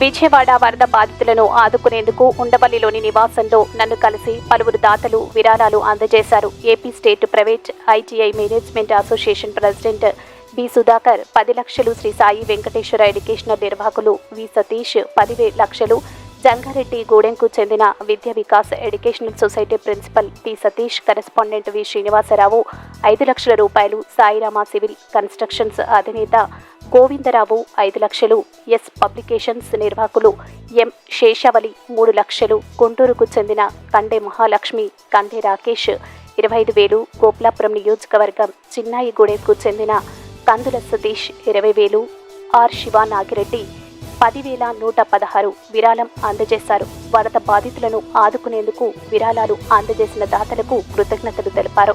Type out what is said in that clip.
విజయవాడ వరద బాధితులను ఆదుకునేందుకు ఉండవల్లిలోని నివాసంలో నన్ను కలిసి పలువురు దాతలు విరాళాలు అందజేశారు. AP state private ITI management association president B Sudhakar పది లక్షలు శ్రీ సాయి వెంకటేశ్వర ఎడ్యుకేషనల్ నిర్వాహకులు వి సతీష్ పదివే లక్షలు జంగారెడ్డి గూడెంకు చెందిన Vidya Vikas educational society principal P Satish correspondent V Srinivasarao ఐదు లక్షల రూపాయలు సాయిరామ సివిల్ కన్స్ట్రక్షన్స్ అధినేత గోవిందరావు ఐదు లక్షలు ఎస్ పబ్లికేషన్స్ నిర్వాహకులు ఎం శేషావళి మూడు లక్షలు గుంటూరుకు చెందిన కండే మహాలక్ష్మి కండే రాకేష్ ఇరవై ఐదు వేలు గోపులాపురం నియోజకవర్గం చిన్నాయిగూడెంకు చెందిన కందుల సతీష్ ఇరవై వేలు ఆర్ శివ నాగిరెడ్డి పదివేల నూట పదహారు విరాళం అందజేశారు. వరద బాధితులను ఆదుకునేందుకు విరాళాలు అందజేసిన దాతలకు కృతజ్ఞతలు తెలిపారు.